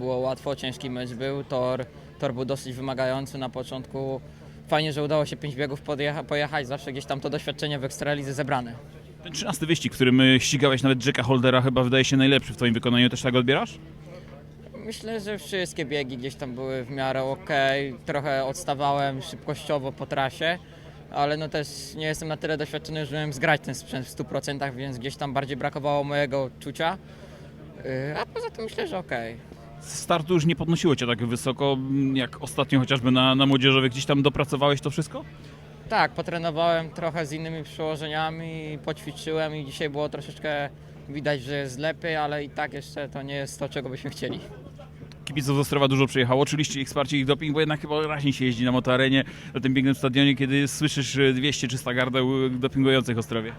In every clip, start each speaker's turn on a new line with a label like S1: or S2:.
S1: łatwo, ciężki mecz był. Tor, tor był dosyć wymagający na początku. Fajnie, że udało się pięć biegów podjecha- pojechać, zawsze gdzieś tam to doświadczenie w Ekstralidze zebrane.
S2: Ten 13 wyścig, którym y, ścigałeś nawet Jacka Holdera, chyba wydaje się najlepszy w twoim wykonaniu. Też tak odbierasz?
S1: Myślę, że wszystkie biegi gdzieś tam były w miarę ok. Trochę odstawałem szybkościowo po trasie, ale no też nie jestem na tyle doświadczony, żebym zgrać ten sprzęt w 100%, więc gdzieś tam bardziej brakowało mojego czucia. Yy, A poza tym myślę, że ok.
S2: Startu już nie podnosiło cię tak wysoko, mm, jak ostatnio chociażby na, na młodzieżowej. Gdzieś tam dopracowałeś to wszystko?
S1: Tak, potrenowałem trochę z innymi przełożeniami, poćwiczyłem i dzisiaj było troszeczkę widać, że jest lepiej, ale i tak jeszcze to nie jest to, czego byśmy chcieli.
S2: Kibiców z Ostrowa dużo przyjechało. Oczywiście ich wsparcie, ich doping, bo jednak chyba raźniej się jeździ na motoarenie, na tym pięknym stadionie, kiedy słyszysz y, 200-300 gardeł dopingujących Ostrowie.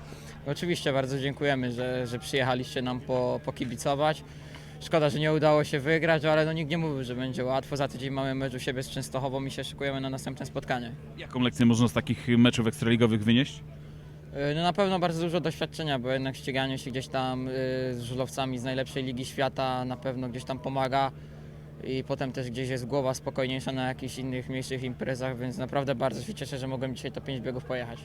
S1: Oczywiście bardzo dziękujemy, że, że przyjechaliście nam po, pokibicować. Szkoda, że nie udało się wygrać, ale no nikt nie mówił, że będzie łatwo. Za tydzień mamy mecz u siebie z Częstochową i się szykujemy na następne spotkanie.
S2: Jaką lekcję można z takich meczów ekstraligowych wynieść?
S1: Yy, No na pewno bardzo dużo doświadczenia, bo jednak ściganie się gdzieś tam yy, z żużlowcami z najlepszej ligi świata na pewno gdzieś tam pomaga i potem też gdzieś jest głowa spokojniejsza na jakichś innych mniejszych imprezach, więc naprawdę bardzo się cieszę, że mogłem dzisiaj to pięć biegów pojechać.